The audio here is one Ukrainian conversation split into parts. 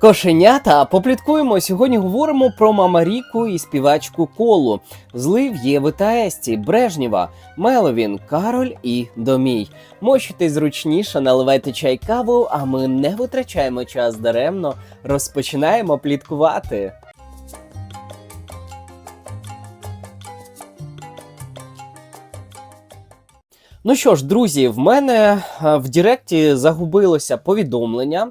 Кошенята, попліткуємо. Сьогодні говоримо про Мамаріку і співачку Колу, злив Єви та Есті, Брежнєва, Меловін, Кароль і Домій. Мощуйтесь зручніше, наливайте чай каву, а ми не витрачаємо час даремно. Розпочинаємо пліткувати. Ну що ж, друзі, в мене е, в Директі загубилося повідомлення,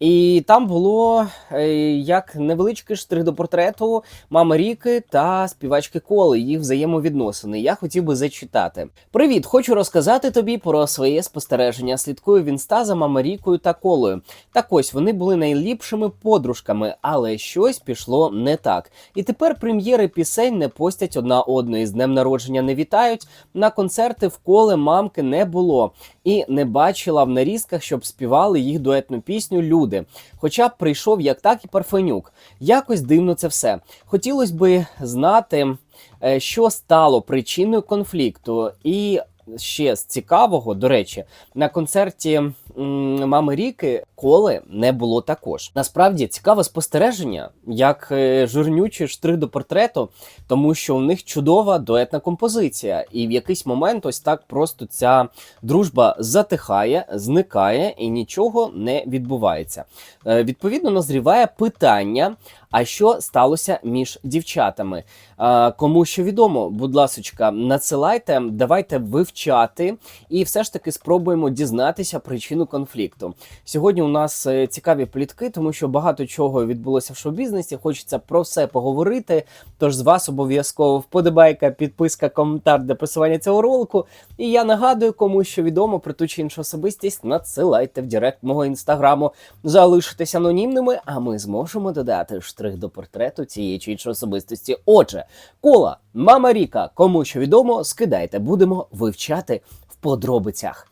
і там було е, як невеличкий штрих до портрету мами Ріки та співачки Коли, їх взаємовідносини. Я хотів би зачитати. Привіт, хочу розказати тобі про своє спостереження. Слідкую в інста за мама Рікою та Колою. Так ось вони були найліпшими подружками, але щось пішло не так. І тепер прем'єри пісень не постять одна одної. З днем народження не вітають. На концерти в коле мамки не було і не бачила в нарізках, щоб співали їх дуетну пісню Люди. Хоча б прийшов як так і Парфенюк. Якось дивно це все. Хотілося би знати, е, що стало причиною конфлікту. І ще з цікавого, до речі, на концерті мами Ріки коли не було також. Насправді цікаве спостереження, як е, жирнючий штрих до портрету, тому що у них чудова дуетна композиція, і в якийсь момент ось так просто ця дружба затихає, зникає і нічого не відбувається. Е, Відповідно, назріває питання. А що сталося між дівчатами? А, кому що відомо, будь ласочка, надсилайте, давайте вивчати і все ж таки спробуємо дізнатися причину конфлікту. Сьогодні у нас е, цікаві плітки, тому що багато чого відбулося в шоу-бізнесі. Хочеться про все поговорити. Тож з вас обов'язково вподобайка, підписка, коментар для просування цього ролику. І я нагадую, кому що відомо про ту чи іншу особистість, надсилайте в директ мого інстаграму, залишитесь анонімними, а ми зможемо додати штрих до портрету цієї чи іншої особистості. Отже, кола, мама Ріка, кому що відомо, скидайте, будемо вивчати в подробицях.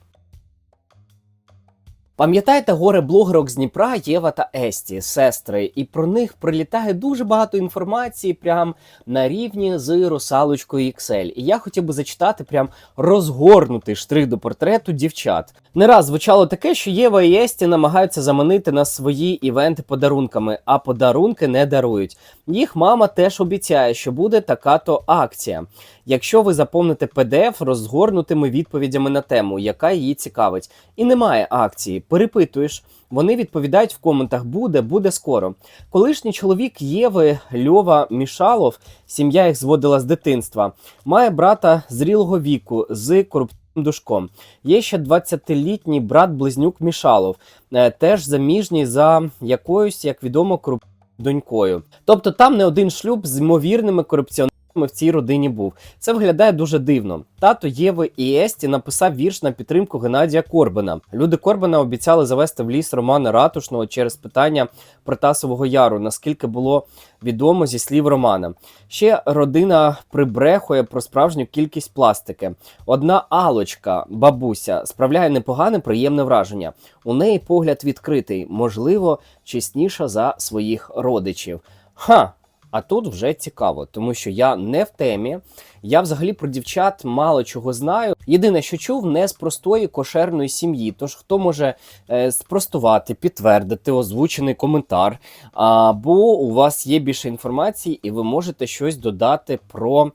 Пам'ятаєте горе блогерок з Дніпра Єва та Есті, сестри, і про них прилітає дуже багато інформації, прям на рівні з русалочкою XL. І я хотів би зачитати прям розгорнутий штрих до портрету дівчат. Не раз звучало таке, що Єва і Есті намагаються заманити на свої івенти подарунками, а подарунки не дарують. Їх мама теж обіцяє, що буде така то акція. Якщо ви заповните PDF розгорнутими відповідями на тему, яка її цікавить, і немає акції, перепитуєш. Вони відповідають в коментах: буде, буде скоро. Колишній чоловік Єви Льова Мішалов, сім'я їх зводила з дитинства, має брата зрілого віку з корупційним душком. Є ще 20-літній брат-близнюк Мішалов, е, теж заміжній за якоюсь, як відомо, корупційною донькою. Тобто там не один шлюб з ймовірними корупціонерами в цій родині був. Це виглядає дуже дивно. Тато Єви і Есті написав вірш на підтримку Геннадія Корбина. Люди Корбина обіцяли завести в ліс Романа Ратушного через питання Протасового Яру, наскільки було відомо зі слів Романа. Ще родина прибрехує про справжню кількість пластики. Одна Алочка, бабуся, справляє непогане приємне враження. У неї погляд відкритий, можливо, чесніша за своїх родичів. Ха! А тут вже цікаво, тому що я не в темі. Я взагалі про дівчат мало чого знаю. Єдине, що чув, не з простої кошерної сім'ї. Тож хто може е, спростувати, підтвердити озвучений коментар, або у вас є більше інформації, і ви можете щось додати про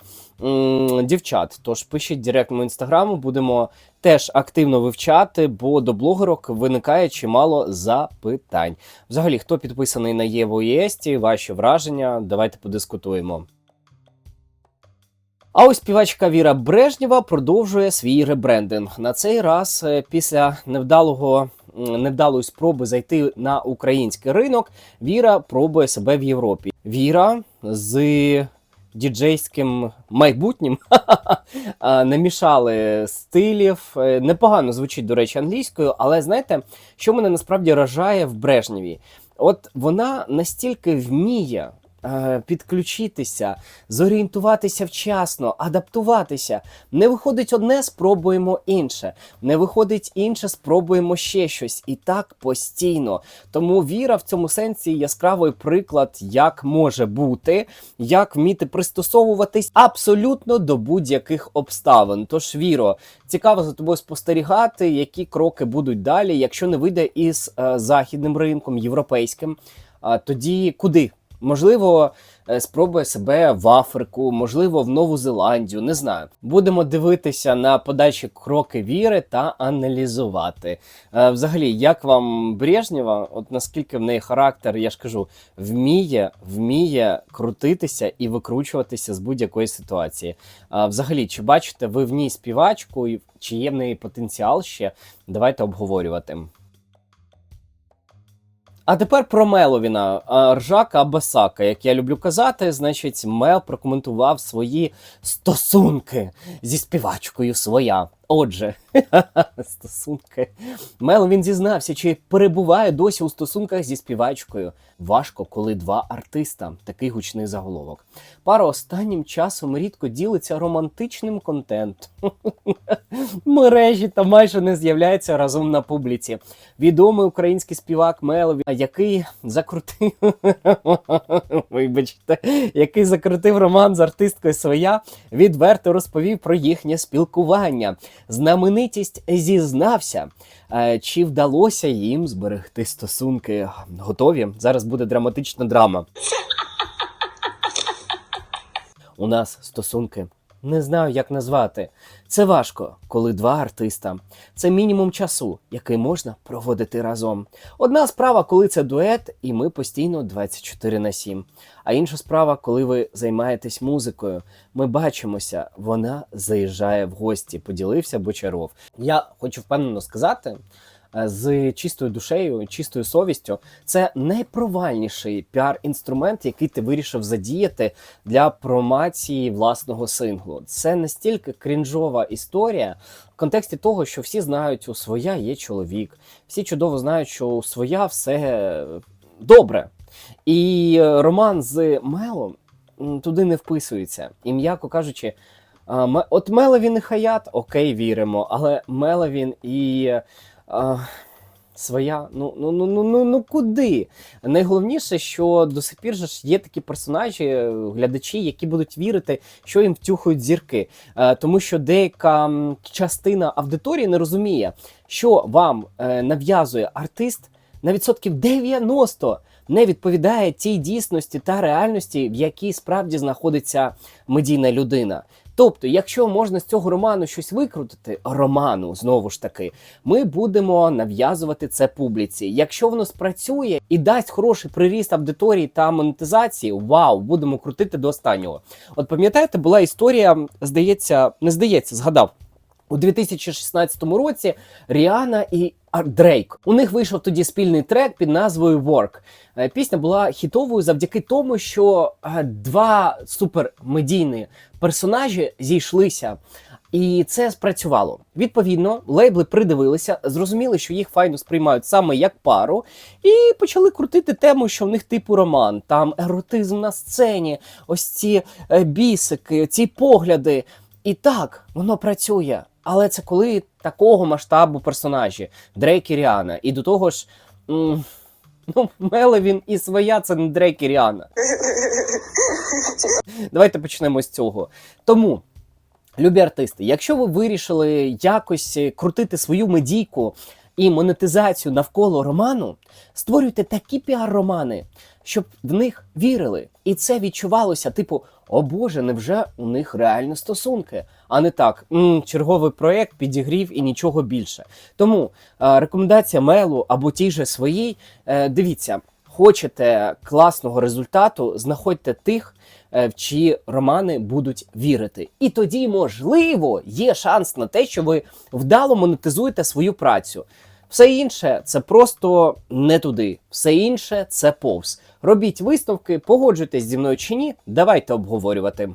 дівчат. Тож пишіть директ мого інстаграму, будемо теж активно вивчати, бо до блогерок виникає чимало запитань. Взагалі, хто підписаний на Єву і Есті, ваші враження, давайте подискутуємо. А ось співачка Віра Брежнєва продовжує свій ребрендинг. На цей раз е, після невдалого невдалої спроби зайти на український ринок. Віра пробує себе в Європі. Віра з діджейським майбутнім намішали стилів. Е, Непогано звучить, до речі, англійською, але знаєте, що мене насправді вражає в Брежневі? От вона настільки вміє підключитися, зорієнтуватися вчасно, адаптуватися. Не виходить одне, спробуємо інше. Не виходить інше, спробуємо ще щось. І так постійно. Тому віра в цьому сенсі яскравий приклад, як може бути, як вміти пристосовуватись абсолютно до будь-яких обставин. Тож, віро, цікаво за тобою спостерігати, які кроки будуть далі, якщо не вийде із е, західним ринком, європейським. а тоді куди? Можливо, е, спробує себе в Африку, можливо, в Нову Зеландію. Не знаю. Будемо дивитися на подальші кроки віри та аналізувати. Е, Взагалі, як вам Брежнєва, от наскільки в неї характер, я ж кажу, вміє, вміє крутитися і викручуватися з будь-якої ситуації. А взагалі, чи бачите ви в ній співачку, чи є в неї потенціал ще? Давайте обговорювати. А тепер про Меловіна. Ржака Абасака, як я люблю казати, значить, Мел прокоментував свої стосунки зі співачкою своя. Отже, стосунки. Мел він зізнався, чи перебуває досі у стосунках зі співачкою. Важко, коли два артиста. Такий гучний заголовок. Пара останнім часом рідко ділиться романтичним контентом. Мережі та майже не з'являється разом на публіці. Відомий український співак Мелові, який закрутив вибачте, який закрутив роман з артисткою своя, відверто розповів про їхнє спілкування. Знаменитість зізнався, е, чи вдалося їм зберегти стосунки. Готові? Зараз буде драматична драма. У нас стосунки. Не знаю, як назвати. Це важко, коли два артиста. Це мінімум часу, який можна проводити разом. Одна справа, коли це дует, і ми постійно 24 на 7. А інша справа, коли ви займаєтесь музикою. Ми бачимося, вона заїжджає в гості. Поділився Бочаров. Я хочу впевнено сказати. Е, З чистою душею, чистою совістю, це найпровальніший піар-інструмент, який ти вирішив задіяти для промації власного синглу. Це настільки крінжова історія в контексті того, що всі знають, у своя є чоловік, всі чудово знають, що у своя все добре. І е, роман з Мелом туди не вписується. І м'яко кажучи, от Меловін і Хаят, окей, віримо, але Меловін і. А, Своя, ну ну ну ну ну ну куди? Найголовніше, що до сих пір же ж є такі персонажі, е, глядачі, які будуть вірити, що їм втюхують зірки. Е, тому що деяка частина аудиторії не розуміє, що вам е, нав'язує артист на відсотків 90 не відповідає тій дійсності та реальності, в якій справді знаходиться медійна людина. Тобто, якщо можна з цього роману щось викрутити, роману знову ж таки, ми будемо нав'язувати це публіці. Якщо воно спрацює і дасть хороший приріст аудиторії та монетизації, вау, будемо крутити до останнього. От пам'ятаєте, була історія, здається, не здається, згадав. У 2016 році Ріана і Дрейк. У них вийшов тоді спільний трек під назвою Work. Е, Пісня була хітовою завдяки тому, що е, два супермедійні персонажі зійшлися. І це спрацювало. Відповідно, лейбли придивилися, зрозуміли, що їх файно сприймають саме як пару, і почали крутити тему, що в них типу роман, там еротизм на сцені, ось ці е, бісики, ці погляди. І так, воно працює. Але це коли такого масштабу персонажі, Дрейк і Ріана. І до того ж, ну, Мелевін і своя це не Дрейк і Ріана. Давайте почнемо з цього. Тому. Любі артисти, якщо ви вирішили якось е, крутити свою медійку і монетизацію навколо роману, створюйте такі піар-романи, щоб в них вірили. І це відчувалося, типу, о Боже, невже у них реально стосунки? А не так, м, черговий проєкт підігрів і нічого більше. Тому е, рекомендація мейлу або тій же своїй, е, дивіться, хочете класного результату, знаходьте тих, в чиї романи будуть вірити. І тоді, можливо, є шанс на те, що ви вдало монетизуєте свою працю. Все інше це просто не туди. Все інше це повз. Робіть висновки, погоджуйтесь зі мною чи ні. Давайте обговорювати.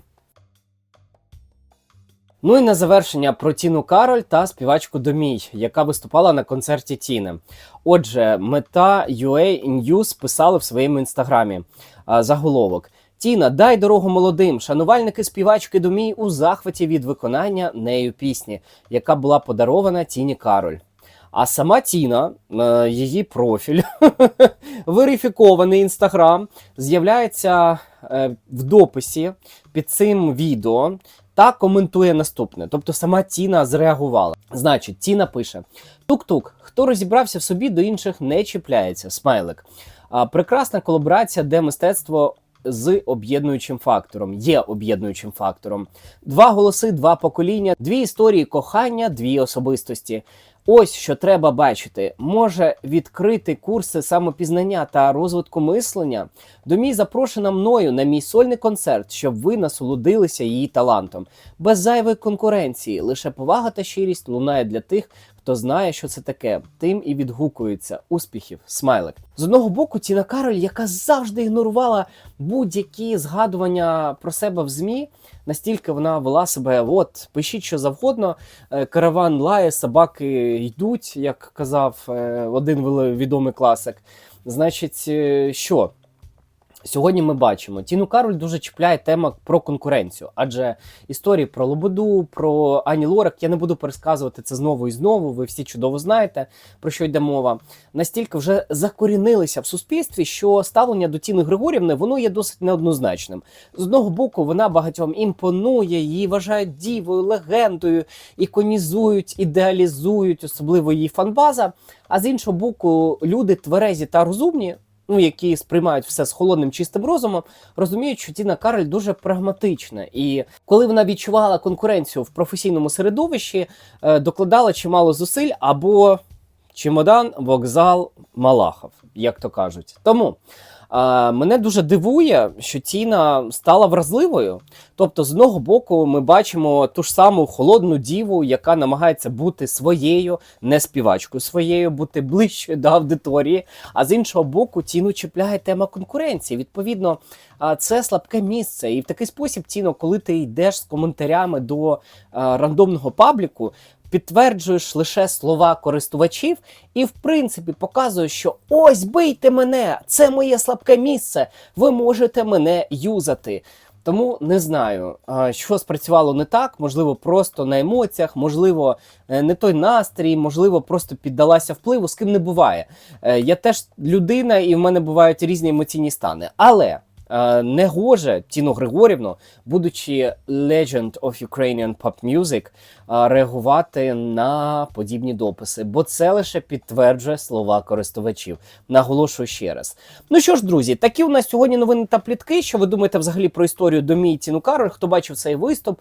Ну і на завершення про Тіну Кароль та співачку Домій, яка виступала на концерті Тіни. Отже, мета UA News писали в своєму інстаграмі заголовок. Тіна, дай дорогу молодим. Шанувальники співачки Домій у захваті від виконання нею пісні, яка була подарована Тіні Кароль. А сама Тіна, е, її профіль, верифікований інстаграм, з'являється е, в дописі під цим відео та коментує наступне. Тобто сама Тіна зреагувала. Значить, Тіна пише: Тук-тук, хто розібрався в собі, до інших не чіпляється. Смайлик. Прекрасна колаборація, де мистецтво з об'єднуючим фактором є об'єднуючим фактором. Два голоси, два покоління, дві історії кохання, дві особистості. Ось що треба бачити, може відкрити курси самопізнання та розвитку мислення. Домій запрошена мною на мій сольний концерт, щоб ви насолодилися її талантом. Без зайвої конкуренції, лише повага та щирість лунає для тих, хто знає, що це таке, тим і відгукується. Успіхів, смайлик. З одного боку, Тіна Кароль, яка завжди ігнорувала будь-які згадування про себе в ЗМІ, настільки вона вела себе: от пишіть що завгодно, е, караван лає, собаки йдуть, як казав е, один відомий класик. Значить, е, що? Сьогодні ми бачимо, Тіну Кароль дуже чіпляє тема про конкуренцію, адже історії про Лободу, про Ані Лорак я не буду пересказувати це знову і знову. Ви всі чудово знаєте про що йде мова. Настільки вже закорінилися в суспільстві, що ставлення до Тіни Григорівни воно є досить неоднозначним. З одного боку, вона багатьом імпонує, її вважають дівою, легендою, іконізують, ідеалізують, особливо її фанбаза. А з іншого боку, люди тверезі та розумні. Ну, які сприймають все з холодним чистим розумом, розуміють, що Тіна Кароль дуже прагматична. І коли вона відчувала конкуренцію в професійному середовищі, е, докладала чимало зусиль або чемодан, вокзал, Малахов, як то кажуть. Тому мене дуже дивує, що Тіна стала вразливою. Тобто, з одного боку, ми бачимо ту ж саму холодну діву, яка намагається бути своєю, не співачкою своєю, бути ближчою до аудиторії. А з іншого боку, Тіну чіпляє тема конкуренції. Відповідно, це слабке місце. І в такий спосіб, Тіно, коли ти йдеш з коментарями до рандомного пабліку. Підтверджуєш лише слова користувачів, і в принципі показуєш, що ось бийте мене, це моє слабке місце. Ви можете мене юзати. Тому не знаю, що спрацювало не так. Можливо, просто на емоціях, можливо, е, не той настрій, можливо, просто піддалася впливу, з ким не буває. Е, Я теж людина, і в мене бувають різні емоційні стани. Але е, не гоже Тіну Григорівну, будучи Legend of Ukrainian Pop Music, е, реагувати на подібні дописи, бо це лише підтверджує слова користувачів. Наголошую ще раз. Ну що ж, друзі, такі у нас сьогодні новини та плітки. Що ви думаєте взагалі про історію Домі Тіну Кароль? Хто бачив цей виступ?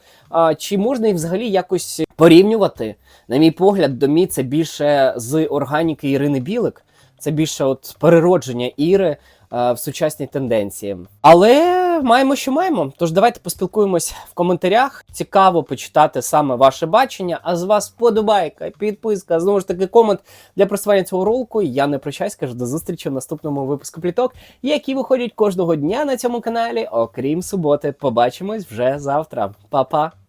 Чи можна їх взагалі якось порівнювати? На мій погляд, Домі це більше з органіки Ірини Білик. Це більше от переродження Іри в сучасній тенденції. Але маємо, що маємо. Тож давайте поспілкуємось в коментарях. Цікаво почитати саме ваше бачення. А з вас вподобайка, підписка, знову ж таки, комент для просування цього ролику. Я не прощаюсь, кажу до зустрічі в наступному випуску пліток, які виходять кожного дня на цьому каналі, окрім суботи. Побачимось вже завтра. Па-па!